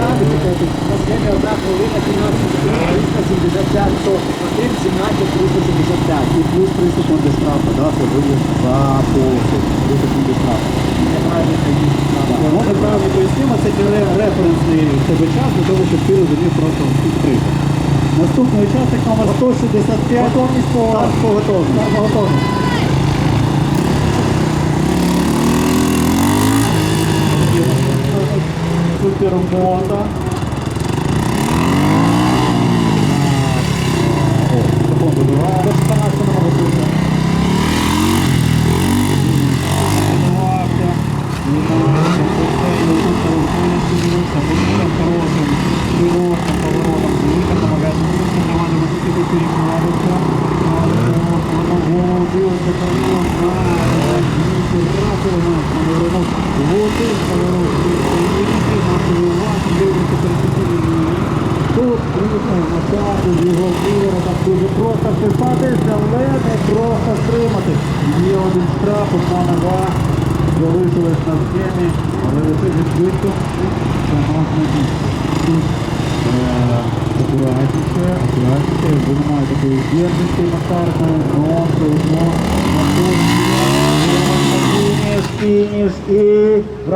На схемі одна хвилина 375, то 17, 375. І плюс 3 секунди штрафу, да, це виїзд за полосу. 3 секунди штрафу. Неправильно правильно пояснимо, це референсний тебе час для того, щоб ти розумів просто підтримку. Наступний учасник номер 165. Готовність по по готовність. Супермота. О, секунду, два. До 14 номер готуйся. Тренувався. Його виворотом дуже просто вписатися, але не просто стримати. Є один штраф, одна нога, залишилась на схемі, але висить швидко. Це можна е, акуратніше, акуратніше, якби немає такої вірності Макарної, но все одно на фініш, фініш і в